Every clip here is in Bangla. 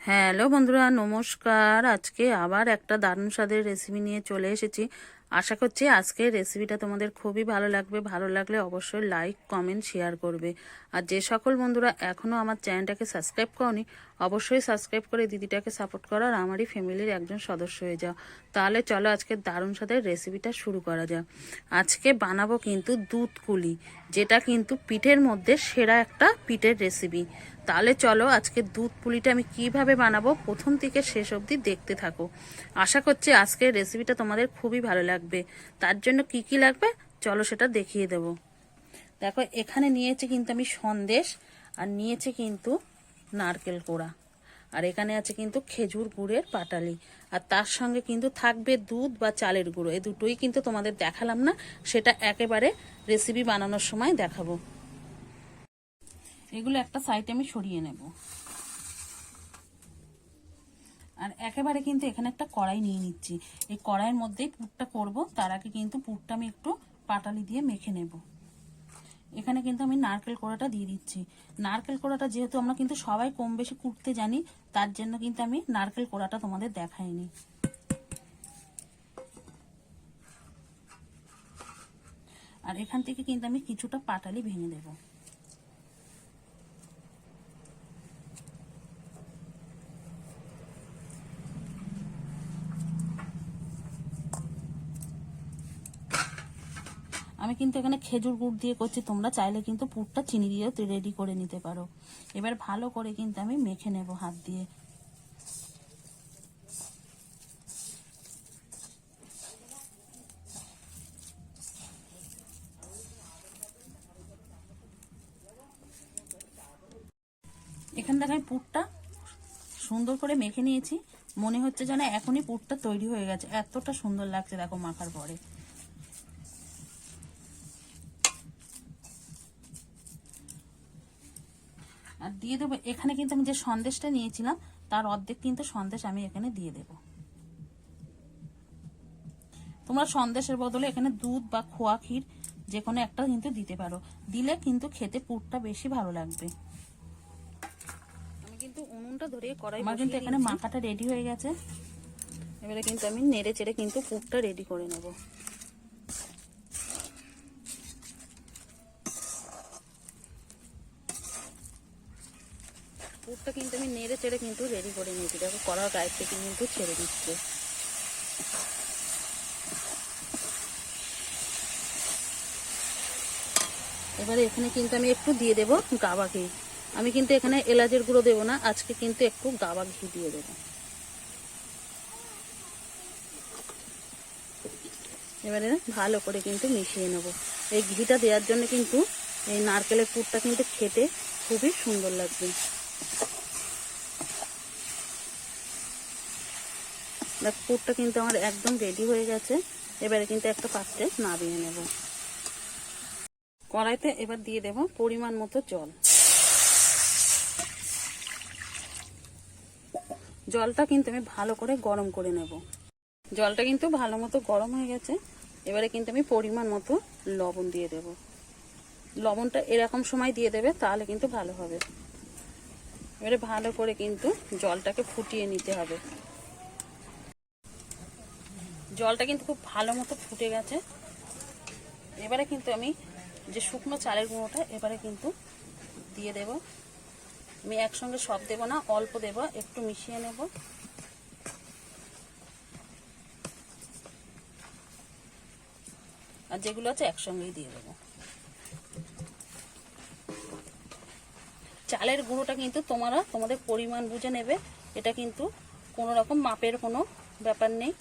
হ্যালো বন্ধুরা, নমস্কার। আজকে আবার একটা দারুণ স্বাদের রেসিপি নিয়ে চলে এসেছি। আশা করছি আজকের রেসিপিটা তোমাদের খুবই ভালো লাগবে। ভালো লাগলে অবশ্যই লাইক কমেন্ট শেয়ার করবে। আর যে সকল বন্ধুরা এখনও আমার চ্যানেলটাকে সাবস্ক্রাইব করনি অবশ্যই সাবস্ক্রাইব করে দিদিটাকে সাপোর্ট করো আর আমারই ফ্যামিলির একজন সদস্য হয়ে যাও। তাহলে চলো আজকে দারুণ স্বাদের রেসিপিটা শুরু করা যাক। আজকে বানাবো কিন্তু দুধ কুলি, যেটা কিন্তু পিঠের মধ্যে সেরা একটা পিঠের রেসিপি তাহলে চলো আজকে দুধ পুলিটা আমি কীভাবে বানাবো প্রথম থেকে শেষ অবধি দেখতে থাকো। আশা করছি আজকের রেসিপিটা তোমাদের খুবই ভালো লাগবে। তার জন্য কি কি লাগবে? চলো সেটা দেখিয়ে দেব। দেখো, এখানে নিয়েছে কিন্তু আমি সন্দেশ আর নিয়েছে কিন্তু নারকেল কোড়া। আর এখানে আছে কিন্তু খেজুর গুড়ের পাটালি। আর তার সঙ্গে কিন্তু থাকবে দুধ বা চালের গুঁড়ো। এই দুটোই কিন্তু তোমাদের দেখালাম না, সেটা একেবারে রেসিপি বানানোর সময় দেখাবো। এগুলো একটা সাইডে আমি সরিয়ে নেব। আর একেবারে কিন্তু এখানে একটা কড়াই নিয়ে নিচ্ছি। এই কড়াইয়ের মধ্যেই পুরটা করব, তার আগে কিন্তু পুরটা আমি একটু পাটালি দিয়ে মেখে নেব। এখানে কিন্তু আমি নারকেল কোড়াটা দিয়ে দিচ্ছি। নারকেল কোড়াটা যেহেতু আমরা কিন্তু সবাই কম বেশি কুটতে জানি, তার জন্য কিন্তু আমি নারকেল কোড়াটা তোমাদের দেখাইনি। আর এখান থেকে কিন্তু আমি কিছুটা পাটালি ভেঙে দেবো। আমি কিন্তু এখানে খেজুর গুড় দিয়ে করছি, তোমরা চাইলে কিন্তু পুরটা চিনি দিয়েও রেডি করে নিতে পারো। এবার ভালো করে কিন্তু আমি মেখে নেব হাত দিয়ে। এখান থেকে আমি পুরটা সুন্দর করে মেখে নিয়েছি। মনে হচ্ছে যেন এখনই পুরটা তৈরি হয়ে গেছে। এতটা সুন্দর লাগছে, দেখো মাখার পরে। আর দিয়ে দেবো এখানে কিন্তু আমি যে সন্দেশটা নিয়েছিলাম তার অর্ধেক কিন্তু সন্দেশ আমি এখানে দিয়ে দেব। তোমরা সন্দেশের বদলে এখানে দুধ বা খোয়া ক্ষীর যে কোনো একটা কিন্তু দিতে পারো। দিলে কিন্তু খেতে পুরটা বেশি ভালো লাগবে। আমি কিন্তু উনুনটা ধরে কড়াই আমার কিন্তু এখানে মাখাটা রেডি হয়ে গেছে। এবারে কিন্তু আমি নেড়ে চেড়ে কিন্তু পুরটা রেডি করে নেব। পুরটা কিন্তু আমি নেড়ে চেড়ে কিন্তু রেডি করে নিয়েছি। দেখো কড়ার গায়ের থেকে কিন্তু ছেড়ে দিচ্ছে। এবারে এখানে কিন্তু আমি একটু দিয়ে দেবো গাবা ঘি। আমি কিন্তু এখানে এলাচের গুঁড়ো দেবো না, আজকে কিন্তু একটু গাবা ঘি দিয়ে দেবো। এবারে ভালো করে কিন্তু মিশিয়ে নেব। এই ঘিটা দেওয়ার জন্য কিন্তু এই নারকেলের পুরটা কিন্তু খেতে খুবই সুন্দর লাগবে। পুরটা কিন্তু আমার একদম রেডি হয়ে গেছে। এবারে কিন্তু একটা পাত্রে নামিয়ে নেব। কড়াইতে এবার দিয়ে দেব পরিমাণ মতো জল। জলটা কিন্তু আমি ভালো করে গরম করে নেব। জলটা কিন্তু ভালো মতো গরম হয়ে গেছে। এবারে কিন্তু আমি পরিমাণ মতো লবণ দিয়ে দেব। লবণটা এরকম সময় দিয়ে দেবে তাহলে কিন্তু ভালো হবে। এবারে ভালো করে কিন্তু জলটাকে ফুটিয়ে নিতে হবে। জলটা কিন্তু খুব ভালো মতো ফুটে গেছে। এবারে কিন্তু আমি যে শুকনো চালের গুঁড়োটা, এবারে কিন্তু দিয়ে দেব। আমি একসঙ্গে সব দেব না, অল্প দেব, একটু মিশিয়ে নেব। আর যেগুলো আছে একসঙ্গেই দিয়ে দেবো। চালের গুঁড়োটা কিন্তু তোমরা, তোমাদের পরিমাণ বুঝে নেবে। এটা কিন্তু কোনো রকম মাপের কোনো ব্যাপার নেই।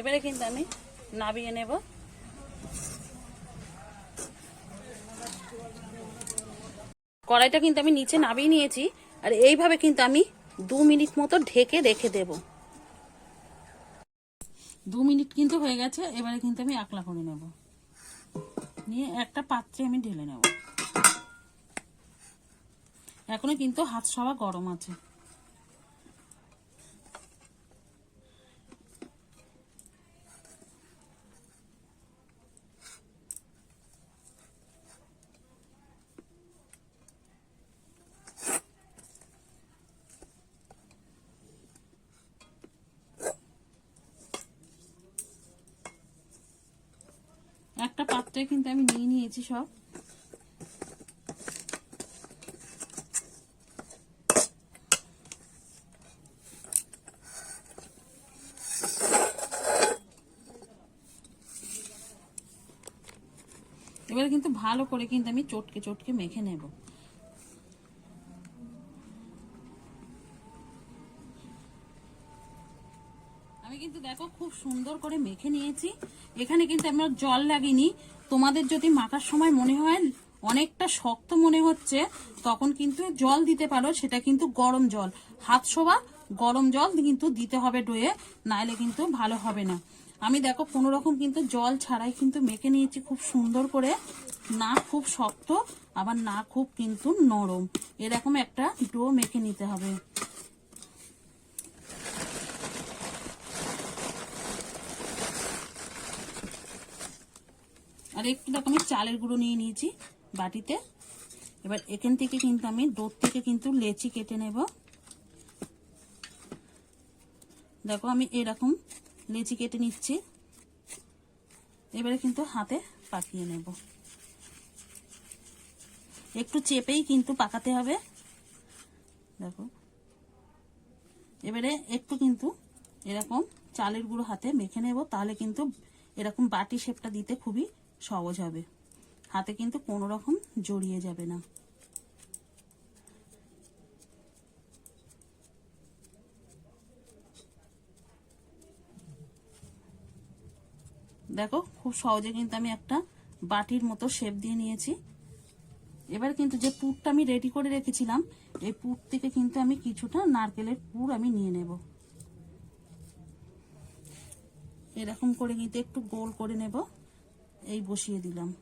এবারে কিন্তু আমি নাবিয়ে নেব। কড়াইটা কিন্তু আমি নিচে নাবিয়ে নিয়েছি, আর এইভাবে কিন্তু আমি দু মিনিট মতো ঢেকে রেখে দেব। দু মিনিট কিন্তু হয়ে গেছে, এবারে কিন্তু আমি একলা করে নেব। নিয়ে একটা পাত্রে আমি ঢেলে নেব। এখনও কিন্তু হাত সবা গরম আছে। একটা কিন্তু আমি নিয়ে নিয়েছি সব। এবারে কিন্তু ভালো করে কিন্তু আমি চটকে চটকে মেখে নেব আমি কিন্তু দেখো খুব সুন্দর করে মেখে নিয়েছি। এখানে কিন্তু আমরা জল লাগিনি। তোমাদের যদি মাখার সময় মনে হয় অনেকটা শক্ত মনে হচ্ছে, তখন কিন্তু জল দিতে পারো। সেটা কিন্তু গরম জল। হাত শোবা, গরম জল কিন্তু দিতে হবে ডোয়ে, নাইলে কিন্তু ভালো হবে না। আমি দেখো কোনো রকম কিন্তু জল ছাড়াই কিন্তু মেখে নিয়েছি খুব সুন্দর করে। না খুব শক্ত, আবার না খুব কিন্তু নরম। এরকম একটা ডো মেখে নিতে হবে। আর একটু দেখো, আমি চালের গুঁড়ো নিয়ে নিয়েছি বাটিতে। এবার এখান থেকে কিন্তু আমি ডোর থেকে কিন্তু লেচি কেটে নেব। দেখো, আমি এরকম লেচি কেটে নিচ্ছি। এবারে কিন্তু হাতে পাকিয়ে নেব। একটু চেপেই কিন্তু পাকাতে হবে। দেখো, এবারে একটু কিন্তু এরকম চালের গুঁড়ো হাতে মেখে নেব, তাহলে কিন্তু এরকম বাটি শেপটা দিতে খুবই সহজ হবে। হাতে কিন্তু কোনো রকম জড়িয়ে যাবে না। দেখো, খুব সহজে কিন্তু আমি একটা বাটির মতো শেপ দিয়ে নিয়েছি। এবার কিন্তু যে পুরটা আমি রেডি করে রেখেছিলাম, এই পুর থেকে কিন্তু আমি কিছুটা নারকেলের পুর আমি নিয়ে নেব। এরকম করে কিন্তু একটু গোল করে নেব। এই বসিয়ে দিলাম।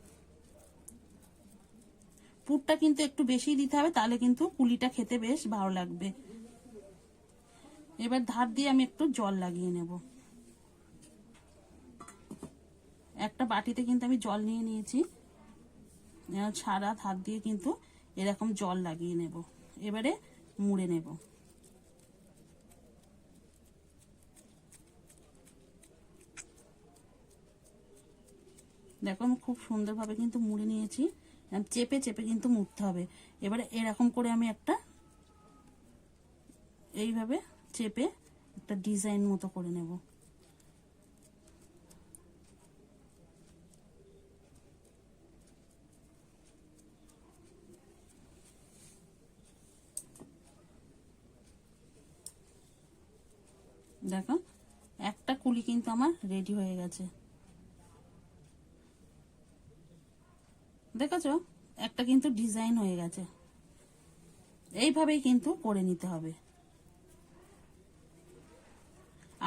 পুরটা কিন্তু একটু বেশি দিতে হবে, তাহলে কিন্তু পুলিটা খেতে বেশ ভালো লাগবে। এবার ধার দিয়ে আমি একটু জল লাগিয়ে নেব। একটা বাটিতে কিন্তু আমি জল নিয়ে নিয়েছি। ছাড়া ধার দিয়ে কিন্তু এরকম জল লাগিয়ে নেব। এবারে মুড়ে নেব। দেখো আমি খুব সুন্দরভাবে কিন্তু মুড়ে নিয়েছি। চেপে চেপে কিন্তু মুড়তে হবে। এবারে এরকম করে আমি একটা এইভাবে চেপে একটা ডিজাইন মতো করে নেব। দেখো, একটা কুলি কিন্তু আমার রেডি হয়ে গেছে। দেখেছ? একটা কিন্তু ডিজাইন হয়ে গেছে। এইভাবেই কিন্তু করে নিতে হবে।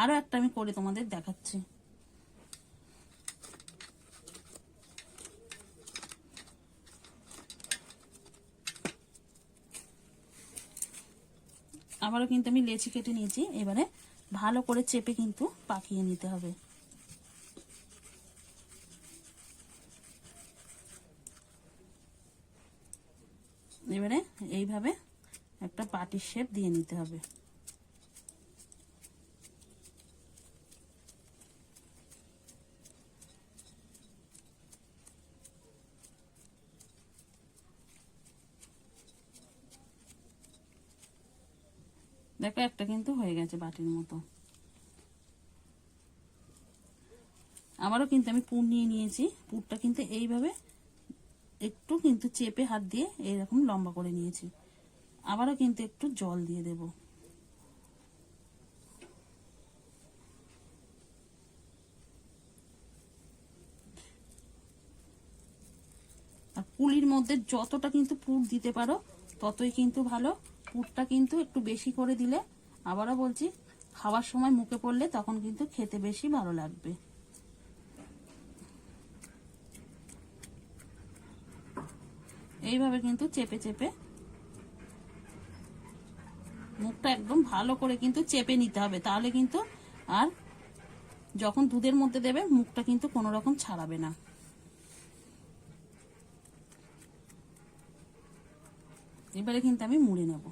আরও একটা আমি করে তোমাদের দেখাচ্ছি। আবারও কিন্তু আমি লেচি কেটে নিয়েছি। এবারে ভালো করে চেপে কিন্তু পাকিয়ে নিতে হবে এবারে এইভাবে পাটির শেপ দিয়ে নিতে হবে। দেখো, একটা কিন্তু হয়ে গেছে বাটির মতো। আবারও কিন্তু আমি পুর নিয়ে নিয়েছি। পুরটা কিন্তু এইভাবে একটু কিন্তু চেপে হাত দিয়ে এইরকম লম্বা করে নিয়েছি। আবারও কিন্তু একটু জল দিয়ে দেব। আর পুলির মধ্যে যতটা কিন্তু পুর দিতে পারো, ততই কিন্তু ভালো। পুরটা কিন্তু একটু বেশি করে দিলে, আবারও বলছি, খাওয়ার সময় মুখে পড়লে তখন কিন্তু খেতে বেশি ভালো লাগবে। এইভাবে কিন্তু চেপে চেপে মুখটা একদম ভালো করে কিন্তু চেপে নিতে হবে। তাহলে কিন্তু আর যখন দুধের মধ্যে দেবে, মুখটা কিন্তু কোনো রকম ছাড়াবে না। এবারে কিন্তু আমি মুড়ে নেব।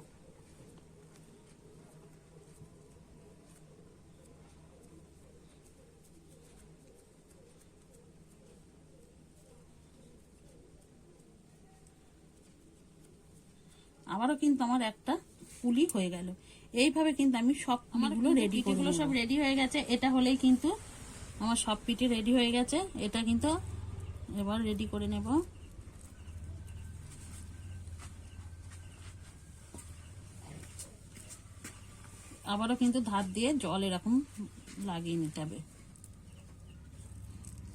আবারও কিন্তু আমার একটা পুলি হয়ে গেল। এইভাবে কিন্তু আমি সব পুলিগুলো রেডি করে সব রেডি হয়ে গেছে। এটা হলেই কিন্তু আমার সব পিঠে রেডি হয়ে গেছে। এটা কিন্তু এবার রেডি করে নেব। আবারও কিন্তু ধার দিয়ে জল এরকম লাগিয়ে নিতে হবে।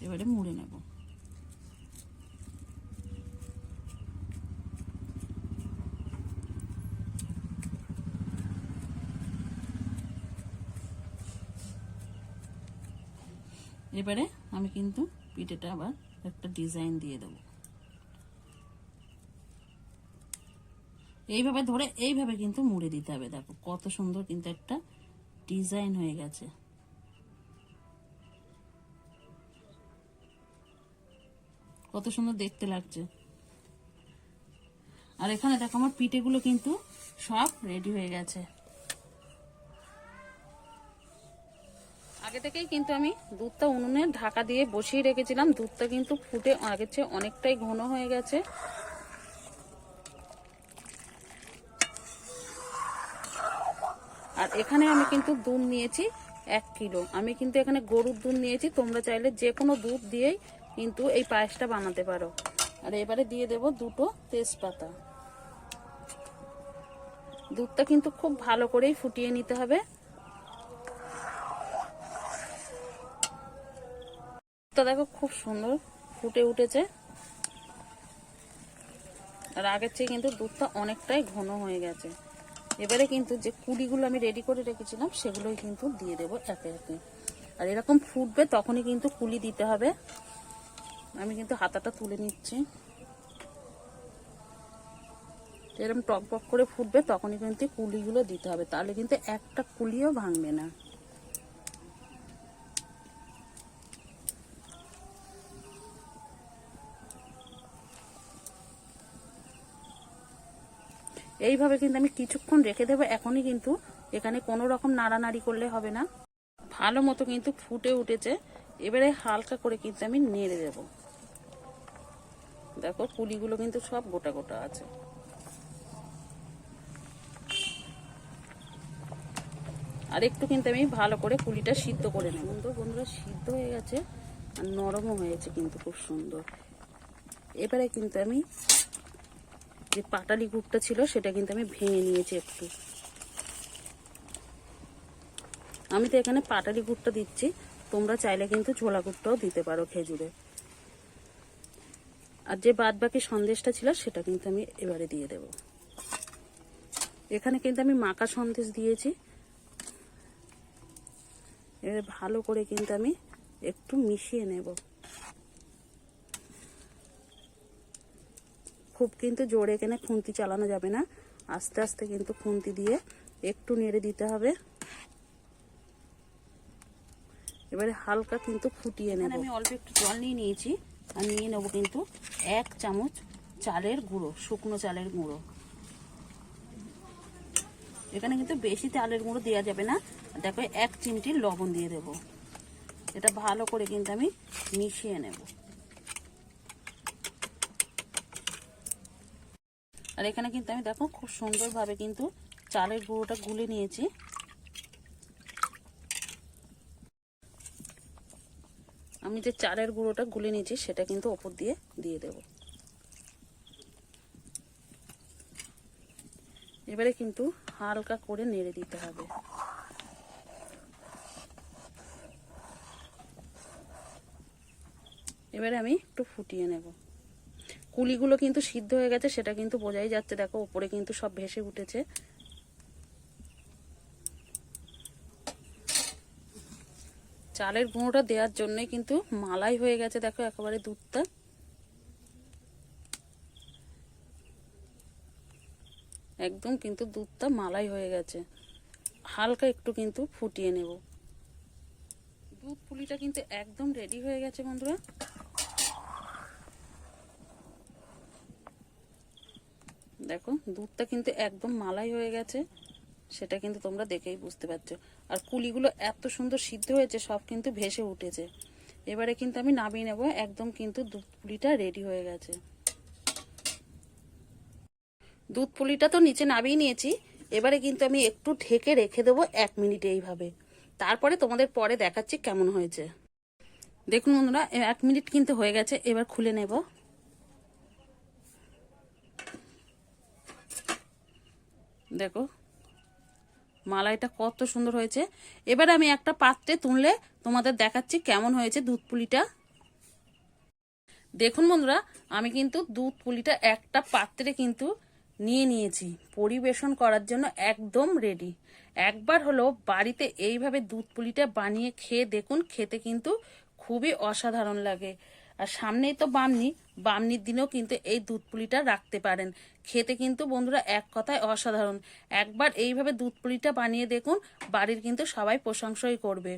এবারে মুড়ে নেব। এবারে আমি কিন্তু পিঠেটা আবার একটা ডিজাইন দিয়ে দেবো। এইভাবে ধরে এইভাবে কিন্তু মুড়ে দিতে হবে, দেখো কত সুন্দর কিন্তু একটা ডিজাইন হয়ে গেছে। কত সুন্দর দেখতে লাগছে। আর এখানে দেখো আমার পিঠেগুলো কিন্তু সব রেডি হয়ে গেছে। থেকেই কিন্তু আমি দুধটা উনুনে ঢাকা দিয়ে বসিয়ে রেখেছিলাম। দুধটা কিন্তু ফুটে আগের চেয়ে অনেকটাই ঘন হয়ে গেছে। আর এখানে আমি কিন্তু দুধ নিয়েছি এক কিলো। আমি কিন্তু এখানে গরুর দুধ নিয়েছি। তোমরা চাইলে যে কোনো দুধ দিয়েই কিন্তু এই পায়েসটা বানাতে পারো। আর এবারে দিয়ে দেব দুটো তেজপাতা। দুধটা কিন্তু খুব ভালো করেই ফুটিয়ে নিতে হবে। দুধটা দেখো খুব সুন্দর ফুটে উঠেছে। আর আগের চেয়ে কিন্তু দুধটা অনেকটাই ঘন হয়ে গেছে। এবারে কিন্তু যে কুড়িগুলো আমি রেডি করে রেখেছিলাম, সেগুলোই কিন্তু দিয়ে দেবো একে একে। আর এরকম ফুটবে তখনই কিন্তু কুলি দিতে হবে। আমি কিন্তু হাতাটা তুলে নিচ্ছি। এরকম টক করে ফুটবে তখনই কিন্তু কুলিগুলো দিতে হবে। তাহলে কিন্তু একটা কুলিও ভাঙবে না। এইভাবে কিন্তু আমি কিছুক্ষণ রেখে দেবো, এখনই কিন্তু এখানে কোনো রকম নাড়ানাড়ি করলে হবে না। ভালো মতো কিন্তু ফুটে উঠেছে। এবারে হালকা করে কিন্তু আমি নেড়ে দেব। দেখো পুলিগুলো কিন্তু সব গোটা গোটা আছে। আর একটু কিন্তু আমি ভালো করে পুলিটা সিদ্ধ করে নেব। সুন্দর বন্ধুরা, সিদ্ধ হয়ে গেছে আর নরমও হয়েছে কিন্তু খুব সুন্দর। এবারে কিন্তু আমি যে পাটালি গুড়টা ছিল, সেটা কিন্তু আমি ভেঙে নিয়েছি একটু। আমি তো এখানে পাটালি গুড়টা দিচ্ছি, তোমরা চাইলে কিন্তু ছোলা গুড়টাও দিতে পারো খেজুরে। আর যে বাদ বাকি সন্দেশটা ছিল, সেটা কিন্তু আমি এবারে দিয়ে দেব। এখানে কিন্তু আমি মাকা সন্দেশ দিয়েছি। এবারে ভালো করে কিন্তু আমি একটু মিশিয়ে নেব। খুব কিন্তু জোরে এখানে খুন্তি চালানো যাবে না। আস্তে আস্তে কিন্তু খুন্তি দিয়ে একটু নেড়ে দিতে হবে। এবারে হালকা কিন্তু ফুটিয়ে নেব। আমি অল্প একটু জল নিয়ে নিয়েছি। আর নিয়ে নেব কিন্তু এক চামচ চালের গুঁড়ো শুকনো চালের গুঁড়ো। এখানে কিন্তু বেশি চালের গুঁড়ো দেওয়া যাবে না। দেখো এক চিমটি লবণ দিয়ে দেব। এটা ভালো করে কিন্তু আমি মিশিয়ে নেব। আর এখানে কিন্তু আমি দেখো খুব সুন্দরভাবে কিন্তু চালের গুঁড়োটা গুলে নিয়েছি। আমি যে চালের গুঁড়োটা গুলে নিয়েছি, সেটা কিন্তু ওপর দিয়ে দিয়ে দেব। এবারে কিন্তু হালকা করে নেড়ে দিতে হবে। এবারে আমি একটু ফুটিয়ে নেব। কুলিগুলো কিন্তু সিদ্ধ হয়ে গেছে, সেটা কিন্তু বোঝাই যাচ্ছে। দেখো ওপরে কিন্তু সব ভেসে উঠেছে। চালের গুঁড়োটা দেওয়ার জন্যই কিন্তু মালাই হয়ে গেছে, দেখো, একেবারে দুধটা। একদম কিন্তু দুধটা মালাই হয়ে গেছে। হালকা একটু কিন্তু ফুটিয়ে নেব। দুধ পুলিটা কিন্তু একদম রেডি হয়ে গেছে, বন্ধুরা। দেখো, দুধটা কিন্তু একদম মালাই হয়ে গেছে, সেটা কিন্তু তোমরা দেখেই বুঝতে পারছ। আর কুলিগুলো এত সুন্দর সিদ্ধ হয়েছে, সব কিন্তু ভেসে উঠেছে। এবারে কিন্তু আমি নামিয়ে নেব, একদম কিন্তু দুধ পুলিটা রেডি হয়ে গেছে। দুধ পুলিটা তো নিচে নামিয়ে নিয়েছি, এবারে কিন্তু আমি একটু ঢেকে রেখে দেবো এক মিনিট এইভাবে। তারপরে তোমাদের পরে দেখাচ্ছি কেমন হয়েছে। দেখুন বন্ধুরা, এক মিনিট কিন্তু হয়ে গেছে, এবার খুলে নেব। দেখো, মালাইটা কত সুন্দর হয়েছে। এবার আমি একটা পাত্রে তুললে তোমাদের দেখাচ্ছি কেমন হয়েছে দুধ পুলিটা দেখুন বন্ধুরা, আমি কিন্তু দুধ পুলিটা একটা পাত্রে কিন্তু নিয়ে নিয়েছি, পরিবেশন করার জন্য একদম রেডি একবার হলো বাড়িতে এইভাবে দুধ পুলিটা বানিয়ে খেয়ে দেখুন, খেতে কিন্তু খুবই অসাধারণ লাগে। আর সামনেই তো বামনি। বামনির দিনেও কিন্তু এই দুধ পুলিটা রাখতে পারেন। খেতে কিন্তু বন্ধুরা এক কথায় অসাধারণ। একবার এইভাবে দুধ পুলিটা বানিয়ে দেখুন, বাড়ির কিন্তু সবাই প্রশংসাই করবে।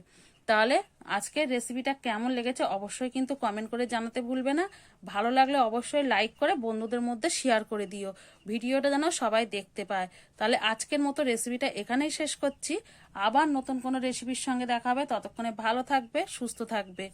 তাহলে আজকের রেসিপিটা কেমন লেগেছে অবশ্যই কিন্তু কমেন্ট করে জানাতে ভুলবে না। ভালো লাগলে অবশ্যই লাইক করে বন্ধুদের মধ্যে শেয়ার করে দিও। ভিডিওটা যেন সবাই দেখতে পায়। তাহলে আজকের মতো রেসিপিটা এখানেই শেষ করছি। আবার নতুন কোনো রেসিপির সঙ্গে দেখাবে ততক্ষণে ভালো থাকবে, সুস্থ থাকবে।